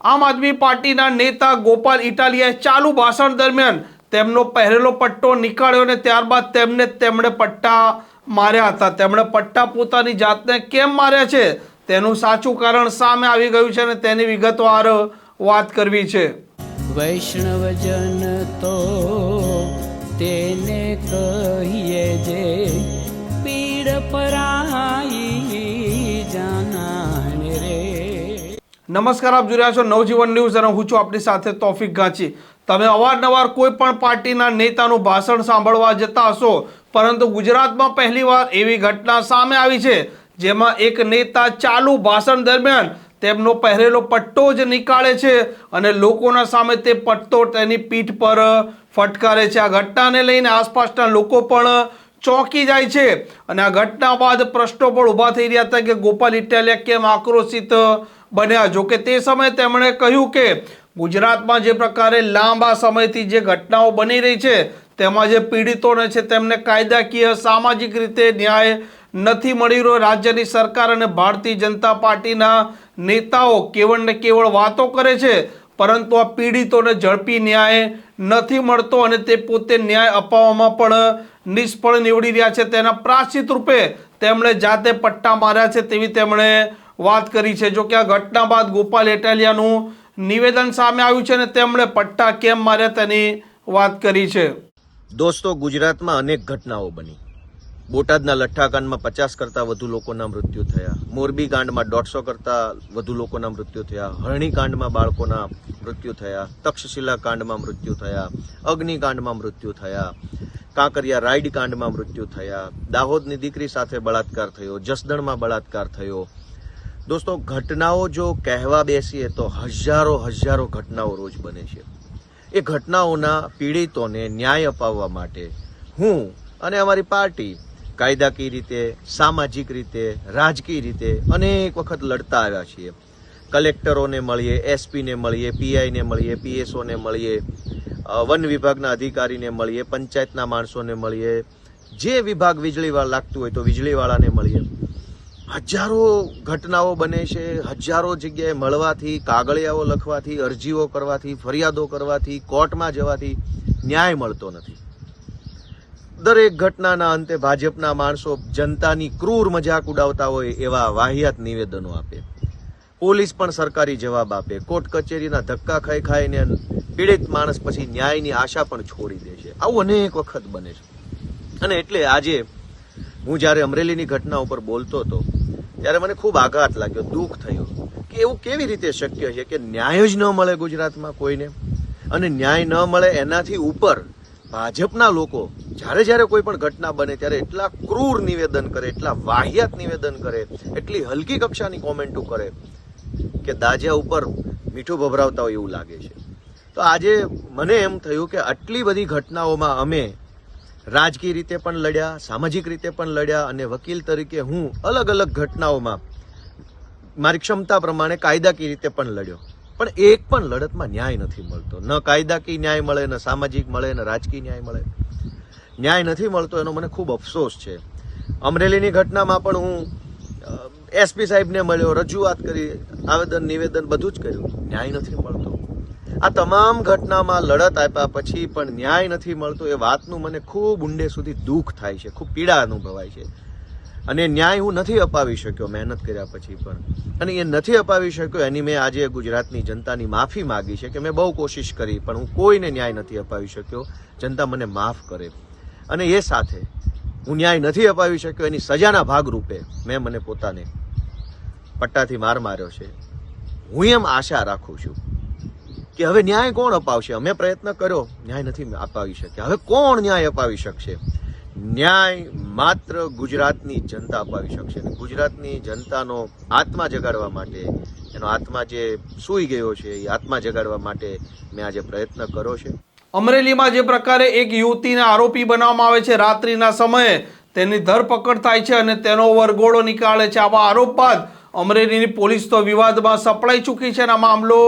આમ આદમી પાર્ટીના નેતા ગોપાલ ઇટાલિયાએ ચાલુ ભાષણ દરમિયાન તેમનો પહેરેલો પટ્ટો નીકાળ્યો અને ત્યારબાદ તેમને તેમણે પટ્ટા માર્યા હતા. તેમણે પટ્ટા પોતાની જાતને કેમ માર્યા છે? તેનું સાચું કારણ સામે આવી ગયું છે અને તેની વિગતવાર વાત કરવી છે. વૈષ્ણવજન તો તેને કહીએ જે પીડ પરાઈ નમસ્કાર, આપ જોઈ રહ્યા છો નવજીવન ન્યૂઝ અને હું છું આપની સાથે તોફિક ગાંચી. તમે અવારનવાર કોઈ પણ પાર્ટીના નેતાનું ભાષણ સાંભળવા જતા હશો, પરંતુ ગુજરાતમાં પહેલીવાર એવી ઘટના સામે આવી છે, જેમાં એક નેતા ચાલુ ભાષણ દરમિયાન તેમનો પહેરેલો પટ્ટો જ નીકાળે છે અને લોકોના સામે તે પટ્ટો તેની પીઠ પર ફટકારે છે. આ ઘટનાને લઈને આસપાસના લોકો પણ ચોંકી જાય છે અને આ ઘટના બાદ પ્રશ્નો પણ ઊભા થઈ રહ્યા હતા કે ગોપાલ ઇટાલિયા કેમ આક્રોશિત બન્યા. જોકે તે સમયે તેમણે કહ્યું કે ગુજરાતમાં જે પ્રકારે લાંબા સમયથી જે ઘટનાઓ બની રહી છે, તેમાં જે પીડિતોને છે તેમને કાયદાકીય, સામાજિક રીતે ન્યાય નથી મળી રહ્યો. રાજ્યની સરકાર અને ભારતીય જનતા પાર્ટીના નેતાઓ કેવળ ને કેવળ વાતો કરે છે, પરંતુ આ પીડિતોને ઝડપી ન્યાય નથી મળતો અને તે પોતે ન્યાય અપાવવામાં પણ નિષ્ફળ નીવડી રહ્યા છે. તેના પ્રાશ્ચિત રૂપે તેમણે જાતે પટ્ટા માર્યા છે તેવી તેમણે વાત કરી છે. જો કે આ ઘટના બાદ ગોપાલ એટાલિયાનું નિવેદન સામે આવ્યું છે અને તેમણે પટ્ટા કેમ માર્યા તેની વાત કરી છે. દોસ્તો, ગુજરાતમાં અનેક ઘટનાઓ બની. બોટાદના લઠ્ઠાકાંડમાં પચાસ કરતાં વધુ લોકોના મૃત્યુ થયા. મોરબી કાંડમાં દોઢસો કરતાં વધુ લોકોના મૃત્યુ થયા. હરણી કાંડમાં બાળકોના મૃત્યુ થયા. તક્ષશિલા કાંડમાં મૃત્યુ થયા. અગ્નિકાંડમાં મૃત્યુ થયા. કાંકરિયા રાઈડ કાંડમાં મૃત્યુ થયા. દાહોદની દીકરી સાથે બળાત્કાર થયો. જસદણમાં બળાત્કાર થયો. દોસ્તો, ઘટનાઓ જો કહેવા બેસીએ તો હજારો હજારો ઘટનાઓ રોજ બને છે. એ ઘટનાઓના પીડિતોને ન્યાય અપાવવા માટે હું અને અમારી પાર્ટી કાયદાકીય રીતે, સામાજિક રીતે, રાજકીય રીતે અનેક વખત લડતા આવ્યા છીએ. કલેક્ટરોને મળીએ, એસપીને મળીએ, પીઆઈને મળીએ, પીએસઓને મળીએ વન વિભાગના અધિકારીને મળીએ, પંચાયતના માણસોને મળીએ. જે વિભાગ વીજળીવાળા લાગતું હોય તો વીજળીવાળાને મળીએ. હજારો ઘટનાઓ બને છે, હજારો જગ્યાએ મળવાથી, કાગળિયાઓ લખવાથી, અરજીઓ કરવાથી, ફરિયાદો કરવાથી, કોર્ટમાં જવાથી ન્યાય મળતો નથી. દરેક ઘટનાના અંતે ભાજપના માણસો જનતાની ક્રૂર મજાક ઉડાવતા હોય એવા વાહિયાત નિવેદનો આપે. પોલીસ પણ સરકારી જવાબ આપે. કોર્ટ કચેરીના ધક્કા ખાઈ ખાઈને પીડિત માણસ પછી ન્યાયની આશા પણ છોડી દે છે. આવું અનેક વખત બને છે. અને એટલે આજે હું જ્યારે અમરેલીની ઘટના ઉપર બોલતો હતો ત્યારે મને ખૂબ આઘાત લાગ્યો, દુઃખ થયું કે એવું કેવી રીતે શક્ય છે કે ન્યાય જ ન મળે ગુજરાતમાં કોઈને? અને ન્યાય ન મળે એનાથી ઉપર ભાજપના લોકો જ્યારે જ્યારે કોઈ પણ ઘટના બને ત્યારે એટલા ક્રૂર નિવેદન કરે, એટલા વાહિયાત નિવેદન કરે, એટલી હલકી કક્ષાની કોમેન્ટો કરે કે દાજા ઉપર મીઠું ભભરાવતા હોય એવું લાગે છે. તો આજે મને એમ થયું કે આટલી બધી ઘટનાઓમાં અમે રાજકીય રીતે પણ લડ્યા, સામાજિક રીતે પણ લડ્યા અને વકીલ તરીકે હું અલગ અલગ ઘટનાઓમાં મારી ક્ષમતા પ્રમાણે કાયદાકીય રીતે પણ લડ્યો. પણ એક પણ લડતમાં ન્યાય નથી મળતો. ન કાયદાકીય ન્યાય મળે, ન સામાજિક મળે, ન રાજકીય ન્યાય મળે. ન્યાય નથી મળતો એનો મને ખૂબ અફસોસ છે. અમરેલીની ઘટનામાં પણ હું એસપી સાહેબને મળ્યો, રજૂઆત કરી, આવેદન, નિવેદન બધું જ કર્યું. ન્યાય નથી મળતો. આ તમામ ઘટનામાં લડત આપ્યા પછી પણ ન્યાય નથી મળતો એ વાતનું મને ખૂબ ઊંડે સુધી દુઃખ થાય છે, ખૂબ પીડા અનુભવાય છે. અને ન્યાય હું નથી અપાવી શક્યો મહેનત કર્યા પછી પણ. અને એ નથી અપાવી શક્યો એની મેં આજે ગુજરાતની જનતાની માફી માગી છે કે મેં બહુ કોશિશ કરી, પણ હું કોઈને ન્યાય નથી અપાવી શક્યો. જનતા મને માફ કરે. અને એ સાથે હું ન્યાય નથી અપાવી શક્યો એની સજાના ભાગરૂપે મેં મને પોતાને પટ્ટાથી માર માર્યો છે. હું એમ આશા રાખું છું કે હવે ન્યાય કોણ અપાવશે? અમે પ્રયત્ન કર્યો, ન્યાય નથી અપાવી શક્યા. હવે કોણ ન્યાય અપાવી શકશે? ન્યાય માત્ર ગુજરાતની જનતા અપાવી શકશે ગુજરાતની જનતાનો આત્મા જગાડવા માટે, એનો આત્મા જે સૂઈ ગયો છે, એ આત્મા જગાડવા માટે મેં આજે પ્રયત્ન કર્યો છે. અમરેલીમાં જે પ્રકારે એક યુવતીને આરોપી બનાવવામાં આવે છે રાત્રિના સમયે, તેની ધરપકડ થાય છે અને તેનો વરઘોડો નીકાળે છે. આવા આરોપ બાદ અમરેલીની પોલીસ તો વિવાદમાં સપડાઈ ચૂકી છે અને આ મામલો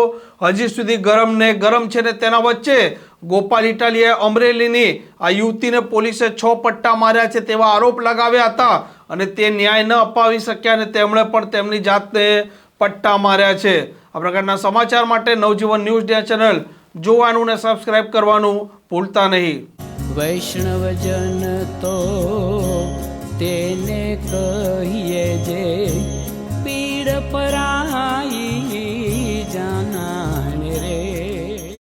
હજી સુધી ગરમ ને ગરમ છે ને તેના વચ્ચે ગોપાલ ઇટાલીએ અમરેલીની આ યુવતીને પોલીસે છ પટ્ટા માર્યા છે તેવા આરોપ લગાવ્યા હતા અને તે ન્યાય ન અપાવી શક્યા અને તેમણે પણ તેમની જાતને પટ્ટા માર્યા છે. આ પ્રકારના સમાચાર માટે નવજીવન ન્યૂઝ ચેનલ જોવાનું ને સબસ્ક્રાઇબ કરવાનું ભૂલતા નહીં. વૈષ્ણવજન તો તેને કહીએ જે